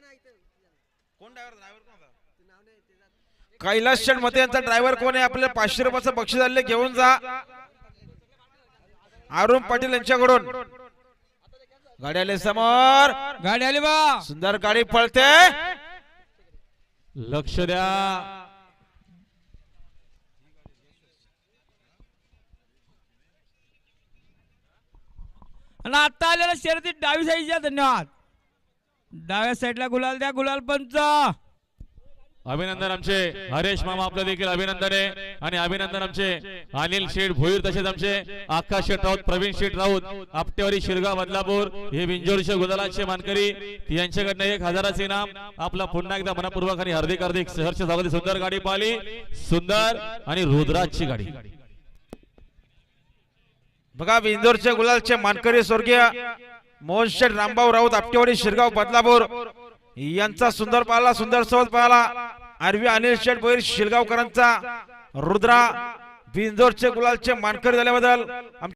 कोण driver driver कोण? कैलास शेठ मते यांचा ड्रायव्हर कोण आहे? आपल्याला पाचशे रुपयाचं बक्षीस आले घेऊन जा. अरुण पाटील यांच्याकडून. गाडी आली समोर. गाडी आली बा. सुंदर गाडी पळते. लक्ष द्या. आणि आता आलेल्या शर्यतीत डावी साईडच्या धन्यवाद. डाव्या साईडला गुलाल द्या गुलाल पंच. अभिनंदन आमचे. हरेश मामा आपलं देखील अभिनंदन आहे. आणि अभिनंदन आमचे अनिल शेठ भोईर तसेच आमचे. आकाश शेठ राऊत प्रवीण शेठ राऊत आपटेवारी शिरगाव बदलापूर. हे बिंजोरचे गुलालाचे मानकरी. यांच्याकडनं एक हजाराचे इनाम. आपला पुन्हा एकदा मनापूर्वक आणि हार्दिक हार्दिक सहर्ष स्वागत सुंदर गाडी पाहिली. सुंदर आणि रुद्राजची गाडी. बघा विंदोरचे गुलालचे मानकरी स्वर्गीय मोहन शेठ रामभाऊ राऊत आपटेवाडी शिरगाव बदलापूर. यांचा सुंदर पाहला सुंदर सोबत पाहला आरवी अनिल शेठ भोईर शिरगावकरांचा. रुद्रा बिंदोरचे गुलालचे मानकर झाल्याबद्दल.